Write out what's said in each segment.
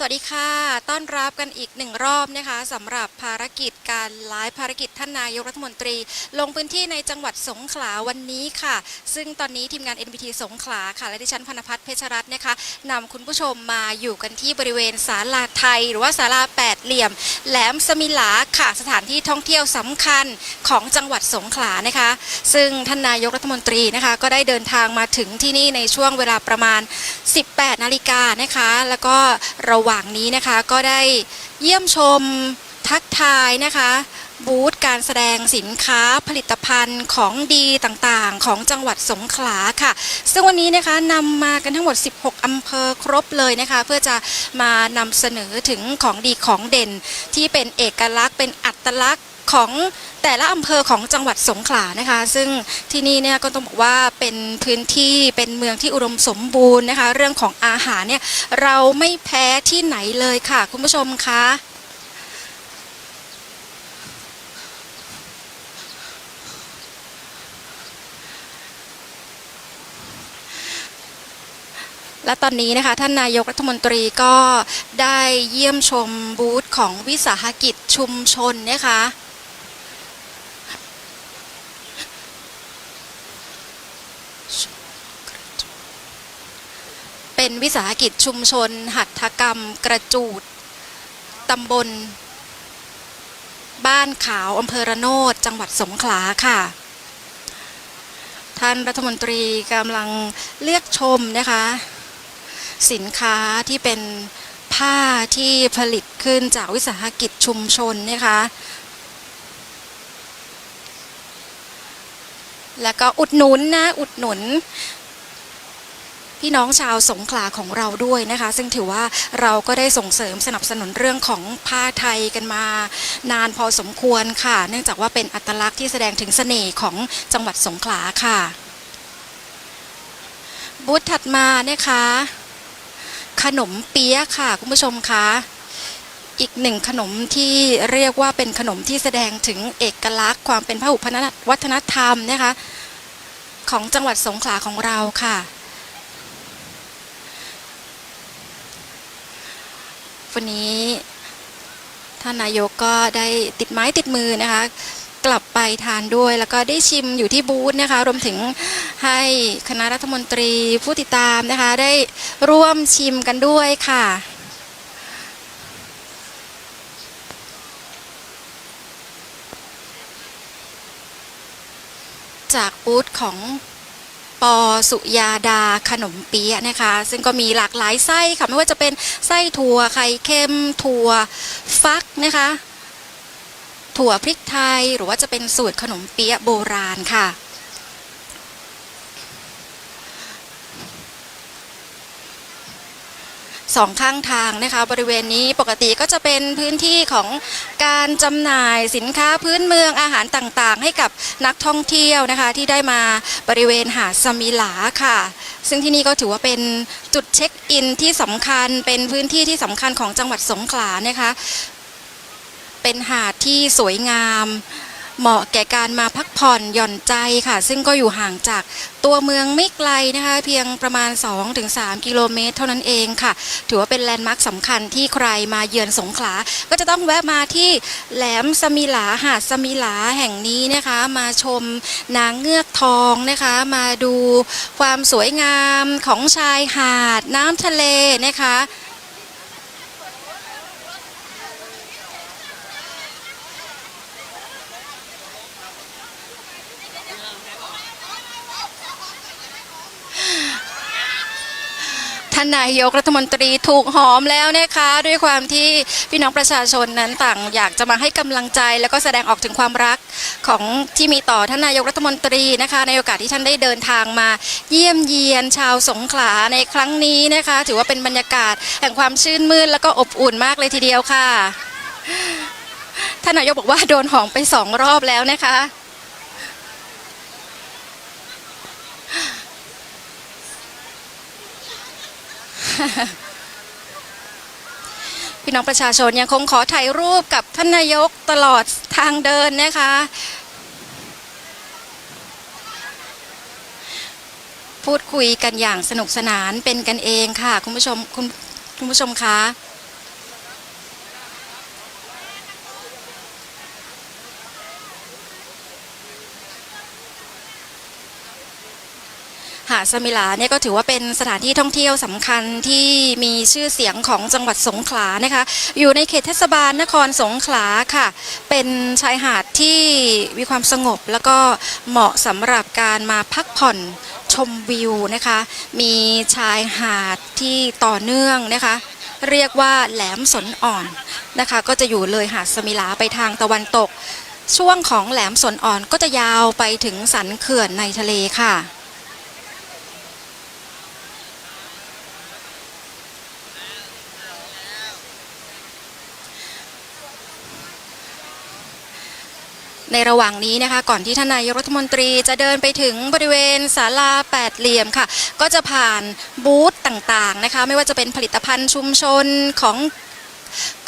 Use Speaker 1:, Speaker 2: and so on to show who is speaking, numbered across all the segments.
Speaker 1: สวัสดีค่ะ ต้อนรับกันอีกหนึ่งรอบนะคะสำหรับภารกิจการไลฟ์ภารกิจท่านนายกรัฐมนตรี ลงพื้นที่ในจังหวัดสงขลาวันนี้ค่ะ ซึ่งตอนนี้ทีมงาน NBT สงขลาค่ะ และดิฉันพนพัฒน์เพชรรัตน์นะคะนำคุณผู้ชมมาอยู่กันที่บริเวณศาลาไทย หรือว่าศาลาแปดเหลี่ยม แหลมสมิลาค่ะ สถานที่ท่องเที่ยวสำคัญของจังหวัดสงขลานะคะ ซึ่งท่านนายกรัฐมนตรีนะคะก็ได้เดินทางมาถึงที่นี่ในช่วงเวลาประมาณ 18 นาฬิกานะคะ แล้วก็ระว่างนี้นะคะก็ได้เยี่ยมชมทักทายนะคะ บูธการแสดงสินค้าผลิตภัณฑ์ของดีต่างๆ ของจังหวัดสงขลาค่ะ ซึ่งวันนี้นะคะนำมากันทั้งหมด 16 อำเภอครบเลยนะคะ เพื่อจะมานำเสนอถึงของดีของเด่นที่เป็นเอกลักษณ์เป็นอัตลักษณ์ ของแต่ละอำเภอของจังหวัดสงขลานะคะ ซึ่งที่นี่เนี่ยก็ต้องบอกว่าเป็นพื้นที่เป็นเมืองที่อุดมสมบูรณ์นะคะ เรื่องของอาหารเนี่ยเราไม่แพ้ที่ไหนเลยค่ะ คุณผู้ชมคะและตอนนี้นะคะท่านนายกรัฐมนตรีก็ได้เยี่ยมชมบูธของวิสาหกิจชุมชนนะคะ เป็น วิสาหกิจชุมชน หัตถกรรม กระจูดตำบล บ้านขาวอำเภอระโนดจังหวัดสงขลาค่ะ ท่านรัฐมนตรีกำลังเลือกชมนะคะ สินค้าที่เป็นผ้าที่ผลิตขึ้นจากวิสาหกิจชุมชนนะคะแล้วก็อุดหนุนนะอุดหนุน พี่น้องชาวสงขลาของเราด้วยนะคะ ซึ่งถือว่าเราก็ได้ส่งเสริมสนับสนุนเรื่องของผ้าไทยกันมา นานพอสมควรค่ะ เนื่องจากว่าเป็นอัตลักษณ์ที่แสดงถึงเสน่ห์ของจังหวัดสงขลาค่ะ บูธถัดมานะคะ ขนมเปี๊ยะค่ะคุณผู้ชมคะอีกหนึ่งขนมที่เรียกว่าเป็นขนมที่แสดงถึงเอกลักษณ์ ความเป็นพหุวัฒนธรรมนะคะ ของจังหวัดสงขลาของเราค่ะ วันนี้ท่านนายกก็ได้ติดไม้ติดมือนะคะ กลับไปทานด้วย แล้วก็ได้ชิมอยู่ที่บูธนะคะ รวมถึงให้คณะรัฐมนตรีผู้ติดตามนะคะ ได้ร่วมชิมกันด้วยค่ะจากบูธของ ปอสุยาดาขนมเปี๊ยะนะคะ ซึ่งก็มีหลากหลายไส้ค่ะ ไม่ว่าจะเป็นไส้ถั่วไข่เค็มถั่วฟักนะคะ ถั่วพริกไทย หรือว่าจะเป็นสูตรขนมเปี๊ยะโบราณค่ะ สองข้างทางนะคะ บริเวณนี้ปกติก็จะเป็นพื้นที่ของการจำหน่ายสินค้าพื้นเมืองอาหารต่างๆ ให้กับนักท่องเที่ยวนะคะ ที่ได้มาบริเวณหาดสมิลาค่ะ ซึ่งที่นี่ก็ถือว่าเป็นจุดเช็คอินที่สำคัญเป็นพื้นที่ที่สำคัญของจังหวัดสงขลานะคะ เป็นหาดที่สวยงาม เหมาะแก่การมาพักผ่อนหย่อนใจค่ะ ซึ่งก็อยู่ห่างจากตัวเมืองไม่ไกลนะคะ เพียงประมาณ 2-3 กิโลเมตร เท่านั้นเองค่ะ ถือว่าเป็นแลนด์มาร์คสำคัญที่ใครมาเยือนสงขลา ก็จะต้องแวะมาที่แหลมสมิลาหาดสมิลาแห่งนี้นะคะ มาชมนางเงือกทองนะคะ มาดูความสวยงามของชายหาดน้ำทะเลนะคะ ท่านนายกรัฐมนตรีถูกหอมแล้วนะคะ ด้วยความที่พี่น้องประชาชนนั้นต่างอยากจะมาให้กำลังใจ แล้วก็แสดงออกถึงความรักของที่มีต่อท่านนายกรัฐมนตรีนะคะ ในโอกาสที่ท่านได้เดินทางมา เยี่ยมเยียนชาวสงขลาในครั้งนี้นะคะ ถือว่าเป็นบรรยากาศแห่งความชื่นมื่นแล้วก็อบอุ่นมากเลยทีเดียวค่ะท่านนายกบอกว่าโดนหอมไปสองรอบแล้วนะคะ พี่น้องประชาชนยังคงขอถ่ายรูปกับท่านนายกตลอดทางเดินนะคะ พูดคุยกันอย่างสนุกสนานเป็นกันเองค่ะ คุณผู้ชมคุณคุณผู้ชมคะ สมิลาเนี่ยก็ถือว่าเป็นสถานที่ท่องเที่ยวสำคัญที่มีชื่อเสียงของจังหวัดสงขลานะคะ อยู่ในเขตเทศบาลนครสงขลาค่ะ เป็นชายหาดที่มีความสงบ แล้วก็เหมาะสำหรับการมาพักผ่อนชมวิวนะคะ มีชายหาดที่ต่อเนื่องนะคะเรียกว่าแหลมสนอ่อนนะคะ ก็จะอยู่เลยหาดสมิลาไปทางตะวันตก ช่วงของแหลมสนอ่อนก็จะยาวไปถึงสันเขื่อนในทะเลค่ะ ในระหว่างนี้นะคะก่อนที่ท่านนายกรัฐมนตรีจะเดินไปถึงบริเวณศาลาแปดเหลี่ยมค่ะ ก็จะผ่านบูธต่างๆนะคะ ไม่ว่าจะเป็นผลิตภัณฑ์ชุมชนของ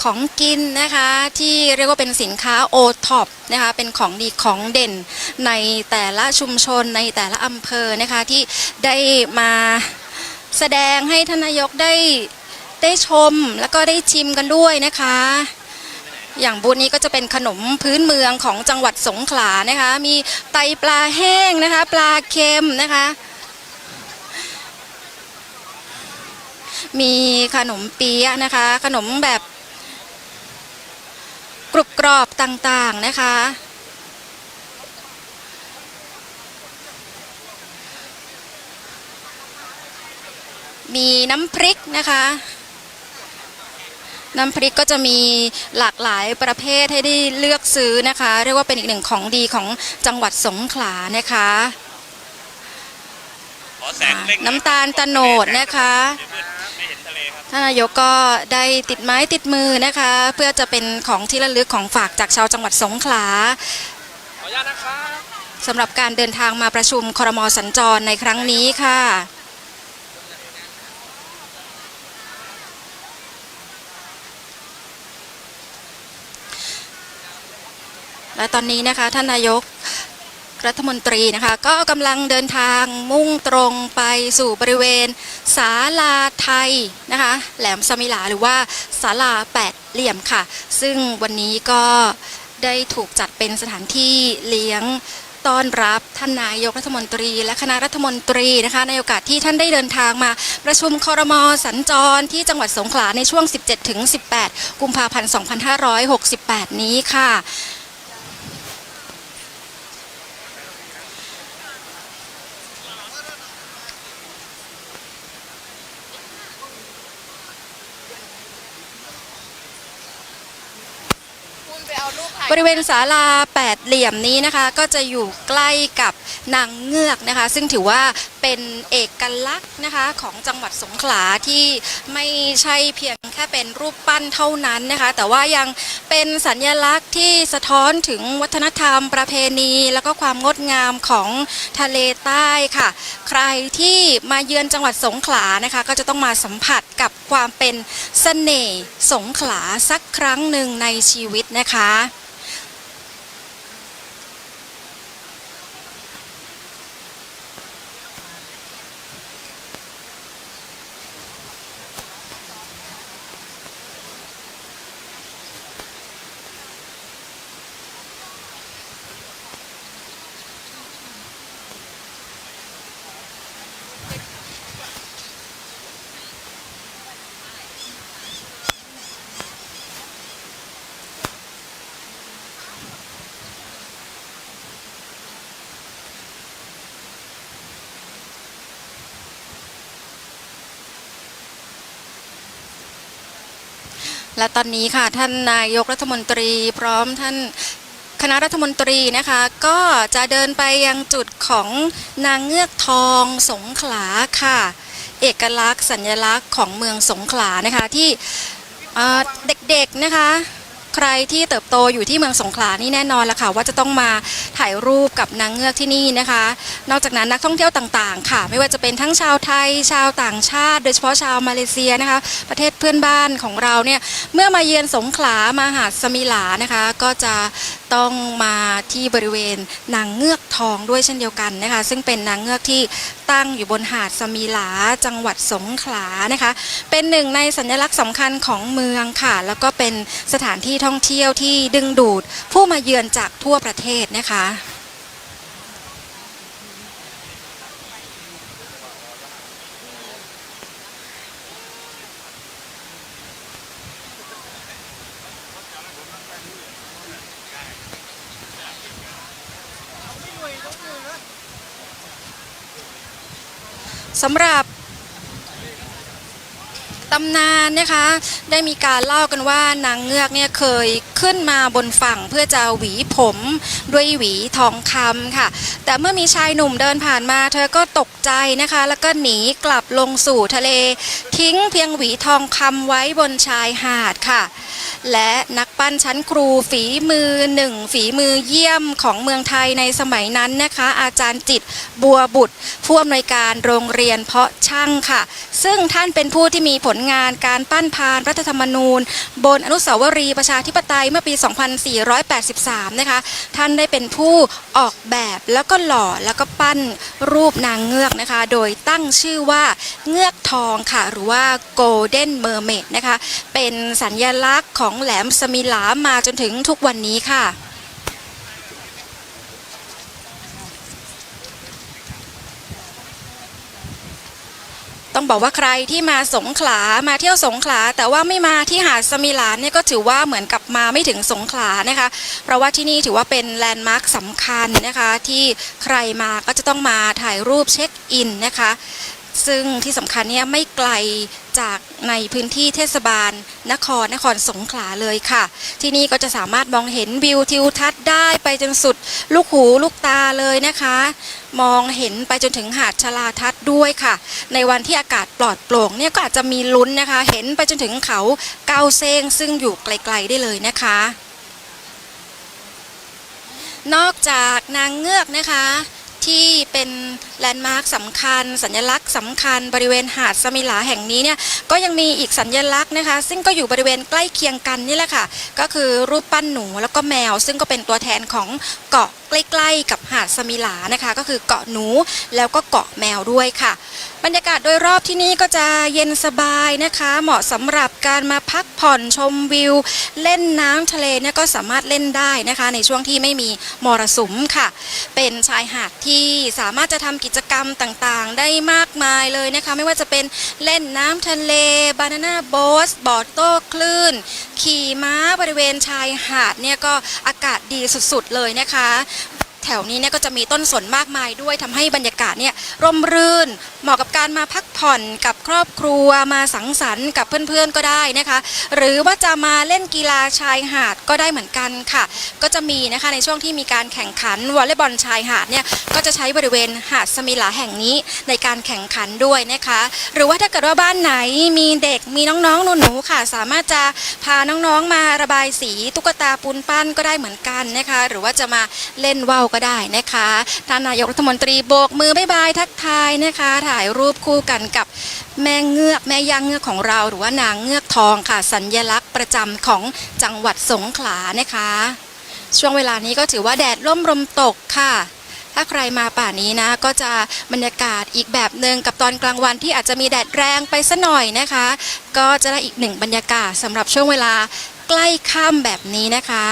Speaker 1: ของกินนะคะที่เรียกว่าเป็นสินค้าโอท็อปนะคะเป็นของดีของเด่นในแต่ละชุมชนในแต่ละอำเภอนะคะที่ได้มาแสดงให้ท่านนายกได้ได้ชมแล้วก็ได้ชิมกันด้วยนะคะ อย่างบูธนี้ก็จะเป็นขนมพื้นเมืองของจังหวัดสงขลานะคะ มีไตปลาแห้งนะคะ ปลาเค็มนะคะมีขนมเปี๊ยะนะคะ ขนมแบบกรุบกรอบต่างๆนะคะ มีน้ำพริกนะคะ น้ำพริกก็จะมีหลากหลายประเภทให้ได้เลือกซื้อนะคะ เรียกว่าเป็นอีกหนึ่งของดีของจังหวัดสงขลานะคะ
Speaker 2: ขอแสงเร่ง
Speaker 1: น้ำตาลตะโนดนะคะ
Speaker 2: เดี๋ยวมืดไม่เห็นทะเลครับ
Speaker 1: ท่านนายกก็ได้ติดไม้ติดมือนะคะ เพื่อจะเป็นของที่ระลึกของฝากจากชาวจังหวัดสงขลา
Speaker 2: ขออนุญาตนะครับ
Speaker 1: สำหรับการเดินทางมาประชุมครมสัญจรในครั้งนี้ค่ะ และตอนนี้นะคะท่านนายกรัฐมนตรีนะคะก็กำลังเดินทางมุ่งตรงไปสู่บริเวณศาลาไทยนะคะแหลมสมิลาหรือว่าศาลาแปดเหลี่ยมค่ะ ซึ่งวันนี้ก็ได้ถูกจัดเป็นสถานที่เลี้ยงต้อนรับท่านนายกรัฐมนตรี และคณะรัฐมนตรีนะคะในโอกาสที่ท่านได้เดินทางมาประชุมคอรมอสัญจรที่จังหวัดสงขลาในช่วง 17-18 กุมภาพันธ์ 2568 นี้ค่ะ ริเวณศาลาแปดเหลี่ยมนี้นะคะ ก็จะอยู่ใกล้กับนางเงือกนะคะ ซึ่งถือว่าเป็นเอกลักษณ์นะคะของจังหวัดสงขลาที่ไม่ใช่เพียงแค่เป็นรูปปั้นเท่านั้นนะคะ แต่ว่ายังเป็นสัญลักษณ์ที่สะท้อนถึงวัฒนธรรมประเพณี แล้วก็ความงดงามของทะเลใต้ค่ะ ใครที่มาเยือนจังหวัดสงขลานะคะ ก็จะต้องมาสัมผัสกับความเป็นเสน่ห์สงขลาสักครั้งหนึ่งในชีวิตนะคะ และตอนนี้ค่ะท่านนายกรัฐมนตรีพร้อมท่านคณะรัฐมนตรีนะคะก็จะเดินไปยังจุดของนางเงือกทองสงขลาค่ะ เอกลักษณ์สัญลักษณ์ของเมืองสงขลานะคะที่เอ่อเด็กๆนะคะ ใครที่เติบโตอยู่ที่เมืองสงขลานี่แน่นอนละค่ะ ว่าจะต้องมาถ่ายรูปกับนางเงือกที่นี่นะคะ นอกจากนั้นนักท่องเที่ยวต่างๆ ค่ะ ไม่ว่าจะเป็นทั้งชาวไทย ชาวต่างชาติ โดยเฉพาะชาวมาเลเซียนะคะ ประเทศเพื่อนบ้านของเราเนี่ยเมื่อมาเยือนสงขลามาหาดสมิลานะคะ ก็จะ ต้องมาที่บริเวณนางเงือกทองด้วยเช่นเดียวกันนะคะ ซึ่งเป็นนางเงือกที่ตั้งอยู่บนหาดสมีหลาจังหวัดสงขลานะคะ เป็นหนึ่งในสัญลักษณ์สำคัญของเมืองค่ะ แล้วก็เป็นสถานที่ท่องเที่ยวที่ดึงดูดผู้มาเยือนจากทั่วประเทศนะคะ สำหรับตำนานนะคะได้มีการเล่ากันว่านางเงือกเนี่ยเคยขึ้นมาบนฝั่งเพื่อจะหวีผมด้วยหวีทองคำค่ะ แต่เมื่อมีชายหนุ่มเดินผ่านมาเธอก็ตกใจนะคะ แล้วก็หนีกลับลงสู่ทะเล ทิ้งเพียงหวีทองคำไว้บนชายหาดค่ะและนักปั้นชั้นครูฝีมือหนึ่งฝีมือเยี่ยมของเมืองไทยในสมัยนั้นนะคะ อาจารย์จิตบัวบุตรผู้อำนวยการโรงเรียนเพาะช่างค่ะ ซึ่งท่านเป็นผู้ที่มีผลงานการปั้นพานรัฐธรรมนูญ บนอนุสาวรีย์ประชาธิปไตยเมื่อปี 2483 นะคะ ท่านได้เป็นผู้ออกแบบแล้วก็หล่อแล้วก็ปั้นรูปนางเงือกนะคะ โดยตั้งชื่อว่าเงือกทองค่ะ หรือว่า Golden Mermaid นะคะ เป็นสัญลักษณ์ของแหลมสมิลามาจนถึงทุกวันนี้ค่ะ ต้องบอกว่าใครที่มาสงขลามาเที่ยวสงขลา แต่ว่าไม่มาที่หาดสมิลานเนี่ยก็ถือว่าเหมือนกับมาไม่ถึงสงขลานะคะ เพราะว่าที่นี่ถือว่าเป็นแลนด์มาร์คสำคัญนะคะ ที่ใครมาก็จะต้องมาถ่ายรูปเช็คอินนะคะ ซึ่งที่สำคัญเนี่ยไม่ไกลจากในพื้นที่เทศบาล นครนครสงขลาเลยค่ะ ที่นี่ก็จะสามารถมองเห็นวิวทิวทัศน์ได้ไปจนสุดลูกหูลูกตาเลยนะคะ มองเห็นไปจนถึงหาดชลาทัศน์ด้วยค่ะ ในวันที่อากาศปลอดโปร่งเนี่ยก็อาจจะมีลุ้นนะคะ เห็นไปจนถึงเขาเกาเซงซึ่งอยู่ไกลๆได้เลยนะคะ นอกจากนางเงือกนะคะที่เป็น แลนด์มาร์คสำคัญ สัญลักษณ์สำคัญบริเวณหาดสมิลาแห่งนี้เนี่ยก็ยังมีอีกสัญลักษณ์นะคะ ซึ่งก็อยู่บริเวณใกล้เคียงกันนี่แหละค่ะ ก็คือรูปปั้นหนูแล้วก็แมว ซึ่งก็เป็นตัวแทนของเกาะใกล้ๆ กับหาดสมิลานะคะ ก็คือเกาะหนูแล้วก็เกาะแมวด้วยค่ะ บรรยากาศโดยรอบที่นี่ก็จะเย็นสบายนะคะ เหมาะสำหรับการมาพักผ่อนชมวิว เล่นน้ำทะเลเนี่ยก็สามารถเล่นได้นะคะ ในช่วงที่ไม่มีมรสุมค่ะ เป็นชายหาดที่สามารถจะทำกิจกรรมต่างๆ ได้มากมายเลยนะคะ ไม่ว่าจะเป็นเล่นน้ำทะเลบานาน่าโบ๊ทบอร์ดโต้คลื่น ขี่ม้าบริเวณชายหาดเนี่ยก็อากาศดีสุดๆเลยนะคะ แถวนี้เนี่ยก็จะมีต้นสนมากมายด้วยทำให้บรรยากาศเนี่ยร่มรื่น เหมาะกับการมาพักผ่อนกับครอบครัวมาสังสรรค์กับเพื่อนๆก็ได้นะคะ หรือว่าจะมาเล่นกีฬาชายหาดก็ได้เหมือนกันค่ะ ก็จะมีนะคะในช่วงที่มีการแข่งขันวอลเลย์บอลชายหาดเนี่ยก็จะใช้บริเวณหาดสมิลาแห่งนี้ในการแข่งขันด้วยนะคะ หรือว่าถ้าเกิดว่าบ้านไหนมีเด็กมีน้องๆหนูๆค่ะ สามารถจะพาน้องๆมาระบายสีตุ๊กตาปูนปั้นก็ได้เหมือนกันนะคะ หรือว่าจะมาเล่นว่าวก็ได้นะคะท่านนายกรัฐมนตรีโบกมือบายบายทักทายนะคะ ถ่ายรูปคู่กันกับแม่เงือกแม่ย่างเงือกของเรา หรือว่านางเงือกทองค่ะ สัญญลักษณ์ประจำของจังหวัดสงขลานะคะ ช่วงเวลานี้ก็ถือว่าแดดร่มลมตกค่ะถ้าใครมาป่านี้นะ ก็จะบรรยากาศอีกแบบหนึ่งกับตอนกลางวันที่อาจจะมีแดดแรงไปสัหน่อยนะคะ ก็จะได้อีกหนึ่งบรรยากาศสำหรับช่วงเวลาใกล้ค่ำแบบนี้นะคะ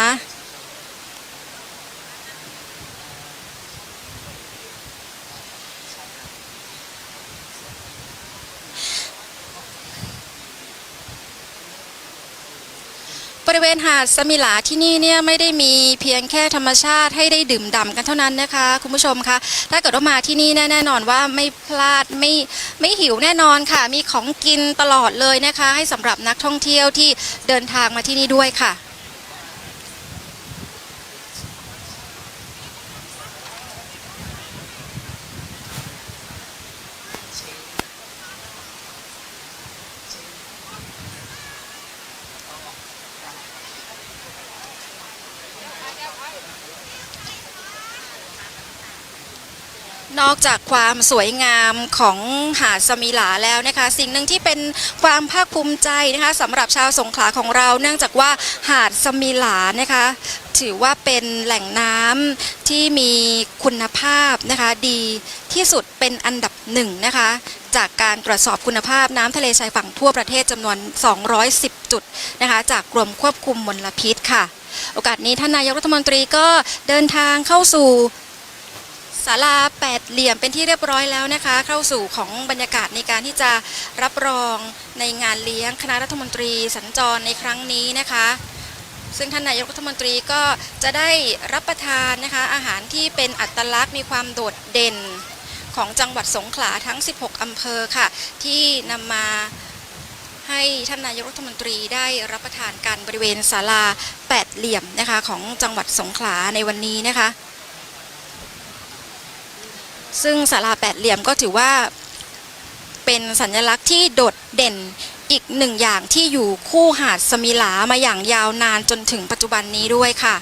Speaker 1: บริเวณหาดสมิลาที่นี่เนี่ยไม่ได้มีเพียงแค่ธรรมชาติให้ได้ดื่มด่ำกันเท่านั้นนะคะ คุณผู้ชมคะถ้าเกิดว่ามาที่นี่แน่นอนว่าไม่พลาดไม่ไม่หิวแน่นอนค่ะ มีของกินตลอดเลยนะคะ ให้สำหรับนักท่องเที่ยวที่เดินทางมาที่นี่ด้วยค่ะ นอกจากความสวยงามของหาดสมิลาแล้วนะคะ สิ่งหนึ่งที่เป็นความภาคภูมิใจนะคะสำหรับชาวสงขลาของเรา เนื่องจากว่าหาดสมิลานะคะ ถือว่าเป็นแหล่งน้ำที่มีคุณภาพนะคะดีที่สุดเป็นอันดับหนึ่งนะคะจากการตรวจสอบคุณภาพน้ำทะเลชายฝั่งทั่วประเทศจำนวน 210 จุดนะคะจากกรมควบคุมมลพิษค่ะ โอกาสนี้ท่านนายกรัฐมนตรีก็เดินทางเข้าสู่ ศาลาแปดเหลี่ยมเป็นที่เรียบร้อยแล้วนะคะ เข้าสู่ของบรรยากาศในการที่จะรับรองในงานเลี้ยงคณะรัฐมนตรีสัญจรในครั้งนี้นะคะ ซึ่งท่านนายกรัฐมนตรีก็จะได้รับประทานนะคะ อาหารที่เป็นอัตลักษณ์มีความโดดเด่นของจังหวัดสงขลาทั้ง 16 อำเภอค่ะ ที่นำมาให้ท่านนายกรัฐมนตรีได้รับประทานกันบริเวณศาลาแปดเหลี่ยมนะคะของจังหวัดสงขลาในวันนี้นะคะ ซึ่งศาลาแปดเหลี่ยมก็ถือว่าเป็นสัญลักษณ์ที่โดดเด่นอีกหนึ่งอย่างที่อยู่คู่หาดสมิลามาอย่างยาวนานจนถึงปัจจุบันนี้ด้วยค่ะ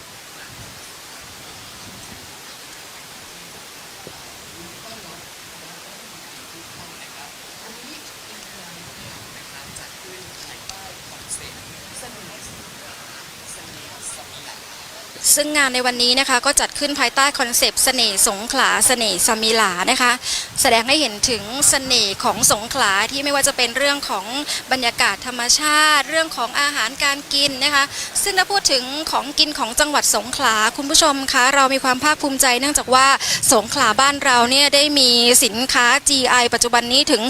Speaker 1: ซึ่งงานในวันนี้นะคะก็จัดขึ้นภายใต้คอนเซปต์เสน่ห์สงขลาเสน่ห์สมิลานะคะ แสดงให้เห็นถึงเสน่ห์ของสงขลาที่ไม่ว่าจะเป็นเรื่องของบรรยากาศธรรมชาติ เรื่องของอาหารการกินนะคะ ซึ่งถ้าพูดถึงของกินของจังหวัดสงขลาคุณผู้ชมคะเรามีความภาคภูมิใจเนื่องจากว่าสงขลาบ้านเราเนี่ยได้มีสินค้า GI ปัจจุบันนี้ถึง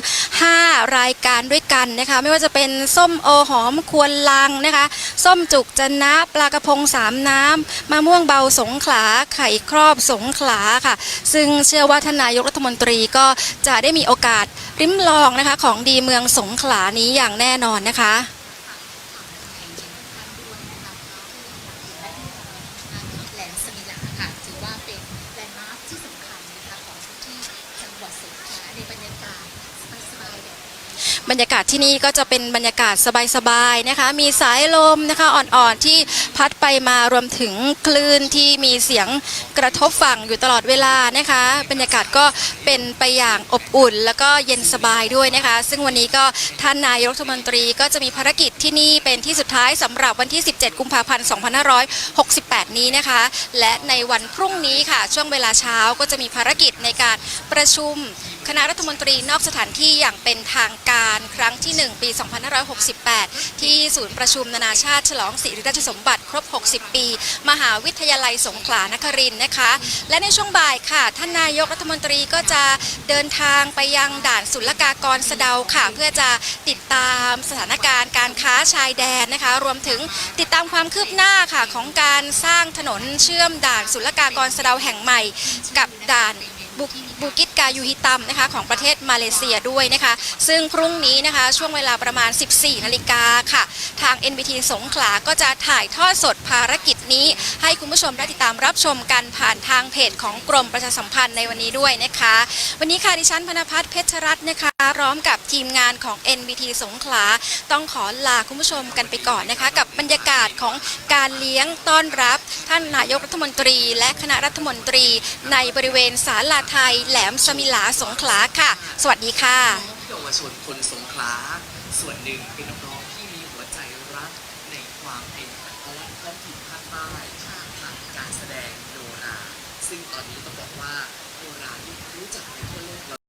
Speaker 1: 5 รายการด้วยกันนะคะไม่ว่าจะเป็นส้มโอหอมควนลังนะคะ ส้มจุกจันนะปลากระพงสามน้ำะม่วงเบาสงขลาไข่ครอบสงขลาค่ะ ซึ่งเชื่อว่าทนนายกรัฐมนตรีก็จะได้มีโอกาสริมลองนะคะของดีเมืองสงขลานี้อย่างแน่นอนนะคะ
Speaker 3: แหลมสมิลาค่ะถือว่าเป็นแลนด์มาร์คที่สำคัญนะคะของพื้นที่จังหวัดสงขลาในบรรยากาศสบายๆแบบนี้
Speaker 1: บรรยากาศที่นี่ก็จะเป็นบรรยากาศสบายๆนะคะ มีสายลมนะคะอ่อนๆที่พัดไปมารวมถึงคลื่นที่มีเสียงกระทบฝั่งอยู่ตลอดเวลานะคะ บรรยากาศก็เป็นไปอย่างอบอุ่น แล้วก็เย็นสบายด้วยนะคะ ซึ่งวันนี้ก็ท่านนายกรัฐมนตรีก็จะมีภารกิจที่นี่เป็นที่สุดท้ายสำหรับวันที่ 17 กุมภาพันธ์ 2568 นี้นะคะ และในวันพรุ่งนี้ค่ะช่วงเวลาเช้าก็จะมีภารกิจในการประชุม คณะรัฐมนตรีนอกสถานที่อย่างเป็นทางการครั้งที่ 1 ปี 2568 ที่ศูนย์ประชุมนานาชาติฉลองสิริราชสมบัติครบ 60 ปี มหาวิทยาลัยสงขลานครินทร์นะคะ และในช่วงบ่ายค่ะ ท่านนายกรัฐมนตรีก็จะเดินทางไปยังด่านศุลกากรสะเดาค่ะ เพื่อจะติดตามสถานการณ์การค้าชายแดนนะคะ รวมถึงติดตามความคืบหน้าค่ะของการสร้างถนนเชื่อมด่านศุลกากรสะเดาแห่งใหม่ กับด่านบุกบูกิตกายูฮิตัมนะคะของประเทศมาเลเซียด้วยนะคะ ซึ่งพรุ่งนี้นะคะช่วงเวลาประมาณ 14 นาฬิกาค่ะ ทาง NBT สงขลาก็จะถ่ายทอดสดภารกิจนี้ ให้คุณผู้ชมได้ติดตามรับชมกันผ่านทางเพจของกรมประชาสัมพันธ์ในวันนี้ด้วยนะคะ วันนี้ค่ะดิฉันพนพัฒน์เพชรรัตน์นะคะพร้อมกับทีมงานของ NBT สงขลาต้องขอลาคุณผู้ชมกันไปก่อนนะคะ กับบรรยากาศของการเลี้ยงต้อนรับ ท่านนายกรัฐมนตรี และคณะรัฐมนตรี ในบริเวณศาลาไทยแหลมสมิลาสงขลาค่ะ สวัสดีค่ะ
Speaker 4: เยาวชนคนสงขลาส่วนหนึ่งเป็น